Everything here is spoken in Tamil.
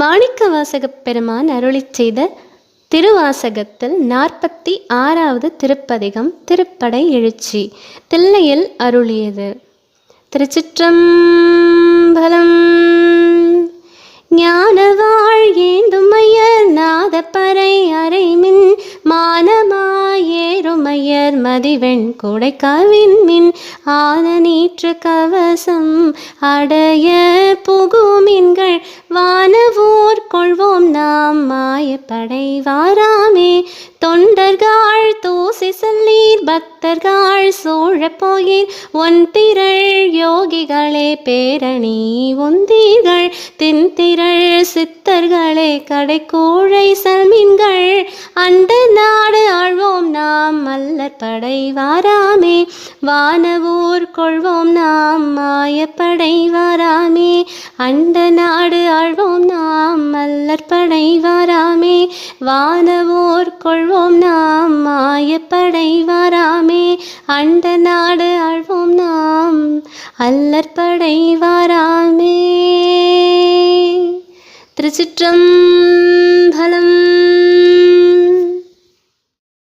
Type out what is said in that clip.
மாணிக்கவாசகப் பெருமான் அருளிச் செய்த திருவாசகத்தில் நாற்பத்தி ஆறாவது திருப்பதிகம் திருப்படை எழுச்சி தில்லையில் அருளியது. திருச்சிற்றம்பலம் ஞானவாழ் ஏந்துமையர் நாதப்பறை அறைமின் மானமாயேறுமையர் மதிவெண் கொடைக்காவின் மின் ஆனநீற்று கவசம் அடைய புகுமின்கள் வானவோர் கொள்வோம் நாம் மாயப்படை வாராமே தொண்டர்கள் தூசி சொல்லீர் பக்தர்கள் சூழப் ஒன் திரள் யோகிகளே பேரணி ஒந்தீர்கள் தின்திரள் சித்தர்களே கடைக்கூழை சமின்கள் அண்டனா வாராமே வானவோர் கொள்வோம் நாம் மாயப்படை வாராமே. அண்ட நாடு ஆழ்வோம் நாம் மல்லர் படை வானவோர் கொள்வோம் நாம் மாயப்படை வாராமே. அண்ட நாடு ஆழ்வோம் நாம் அல்லற்படை வாராமே. திருச்சிற்றம்பலம்